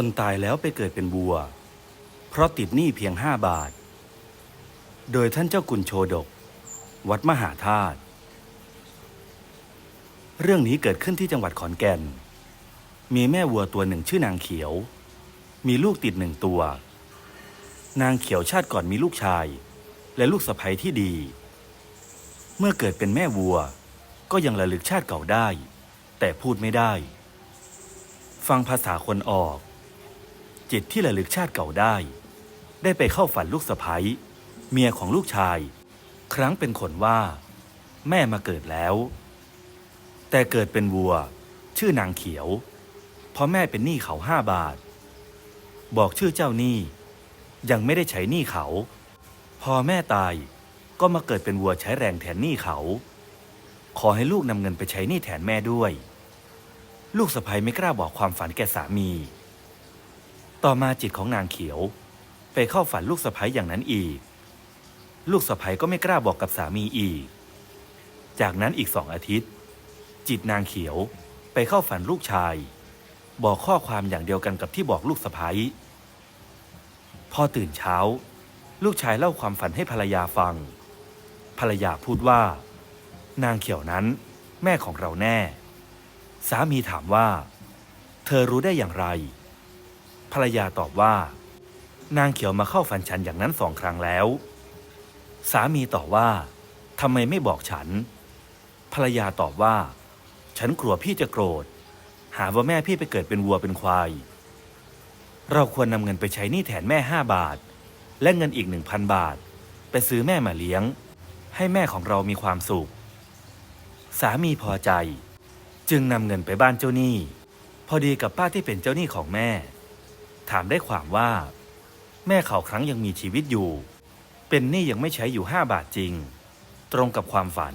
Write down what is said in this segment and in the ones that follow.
คนตายแล้วไปเกิดเป็นวัว เพราะติดหนี้เพียงห้าบาท โดยท่านเจ้ากุลโชดก วัดมหาธาตุเรื่องนี้เกิดขึ้นที่จังหวัดขอนแก่น มีแม่วัวตัวหนึ่งชื่อนางเขียว มีลูกติดหนึ่งตัว นางเขียวชาติก่อนมีลูกชาย และลูกสะใภ้ที่ดี เมื่อเกิดเป็นแม่วัว ก็ยังระลึกชาติเก่าได้ แต่พูดไม่ได้ ฟังภาษาคนออก จิตที่ระลึกชาติเก่าได้ ได้ไปเข้าฝันลูกสะใภ้เมียของลูกชาย ครั้งเป็นคนว่า แม่มาเกิดแล้ว แต่เกิดเป็นวัว ชื่อนางเขียว เพราะแม่เป็นหนี้เขาห้าบาท บอกชื่อเจ้าหนี้ ยังไม่ได้ใช้หนี้เขา พอแม่ตายก็มาเกิดเป็นวัวใช้แรงแทนหนี้เขา ขอให้ลูกนำเงินไปใช้หนี้แทนแม่ด้วย ลูกสะใภ้ไม่กล้าบอกความฝันแก่สามี ต่อมาจิตของนางเขียว ไปเข้าฝันลูกสะใภ้อย่างนั้นอีก ลูกสะใภ้ก็ไม่กล้าบอกกับสามีอีก จากนั้นอีกสองอาทิตย์ จิตนางเขียวไปเข้าฝันลูกชาย บอกข้อความอย่างเดียวกันกับที่บอกลูกสะใภ้พอตื่นเช้า ลูกชายเล่าความฝันให้ภรรยาฟัง ภรรยาพูดว่า นางเขียวนั้น แม่ของเราแน่ สามีถามว่า เธอรู้ได้อย่างไร ภรรยาตอบว่า นางเขียวมาเข้าฝันฉันอย่างนั้นสองครั้งแล้ว สามีตอบว่าทำไมไม่บอกฉัน ภรรยาตอบว่า ฉันกลัวพี่จะโกรธ หาว่าแม่พี่ไปเกิดเป็นวัวเป็นควาย เราควรนำเงินไปใช้หนี้แทนแม่ห้าบาท และเงินอีกหนึ่งพันบาท ไปซื้อแม่มาเลี้ยง ให้แม่ของเรามีความสุข สามีพอใจ จึงนำเงินไปบ้านเจ้าหนี้ พอดีกับป้าที่เป็นเจ้าหนี้ของแม่ ถามได้ความว่า แม่เขาครั้งยังมีชีวิตอยู่ เป็นหนี้ยังไม่ใช้อยู่ห้าบาทจริง ตรงกับความฝัน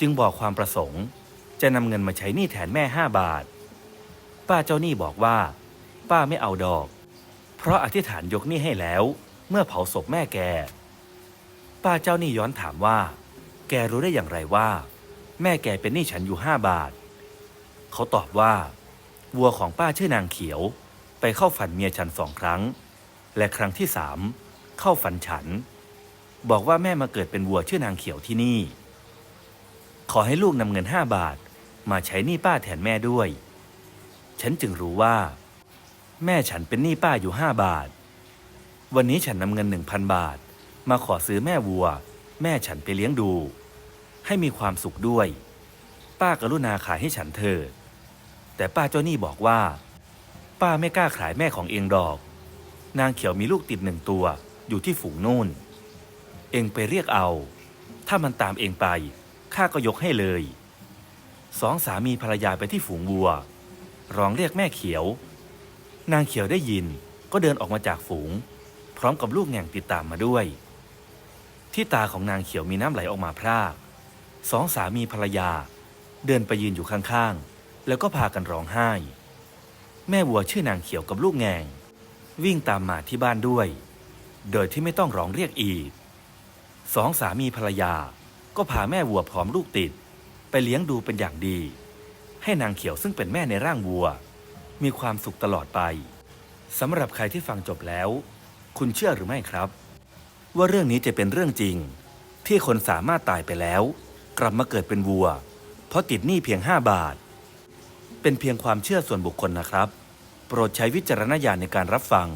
จึงบอกความประสงค์ จะนำเงินมาใช้หนี้แทนแม่ห้าบาท ป้าเจ้าหนี้บอกว่า ป้าไม่เอาดอก เพราะอธิษฐานยกหนี้ให้แล้ว เมื่อเผาศพแม่แก ป้าเจ้าหนี้ย้อนถามว่า แกรู้ได้อย่างไรว่า แม่แกเป็นหนี้ฉันอยู่ห้าบาท เขาตอบว่า วัวของป้าชื่อนางเขียว ไปเข้าฝันเมียฉันสองครั้ง และครั้งที่สามเข้าฝันฉัน บอกว่าแม่มาเกิดเป็นวัวชื่อนางเขียวที่นี่ ขอให้ลูกนำเงินห้าบาทมาใช้หนี้ป้าแทนแม่ด้วย ฉันจึงรู้ว่า แม่ฉันเป็นหนี้ป้าอยู่ห้าบาท วันนี้ฉันนำเงินหนึ่งพันบาท มาขอซื้อแม่วัว แม่ฉันไปเลี้ยงดู ให้มีความสุขด้วย ป้ากรุณาขายให้ฉันเถิดแต่ป้าเจ้าหนี้บอกว่า ป้าไม่กล้าขายแม่ของเองดอก นางเขียวมีลูกติดหนึ่งตัวอยู่ที่ฝูงนู่น เองไปเรียกเอา ถ้ามันตามเองไปข้าก็ยกให้เลย สองสามีภรรยาไปที่ฝูงวัว ร้องเรียกแม่เขียว นางเขียวได้ยินก็เดินออกมาจากฝูง พร้อมกับลูกแง่งติดตามมาด้วย ที่ตาของนางเขียวมีน้ำไหลออกมาพรากสองสามีภรรยา เดินไปยืนอยู่ข้างๆ แล้วก็พากันร้องไห้ แม่วัวชื่อนางเขียวกับลูกแง่งวิ่งตามมาที่บ้านด้วย โดยที่ไม่ต้องร้องเรียกอีก สองสามีภรรยาก็พาแม่วัวพร้อมลูกติด ไปเลี้ยงดูเป็นอย่างดี ให้นางเขียวซึ่งเป็นแม่ในร่างวัว มีความสุขตลอดไปสำหรับใครที่ฟังจบแล้ว คุณเชื่อหรือไม่ครับ ว่าเรื่องนี้จะเป็นเรื่องจริง ที่คนสามารถตายไปแล้ว กลับมาเกิดเป็นวัว เพราะติดหนี้เพียง5บาท เป็นเพียงความเชื่อส่วนบุคคลนะครับ โปรดใช้วิจารณญาณในการรับฟัง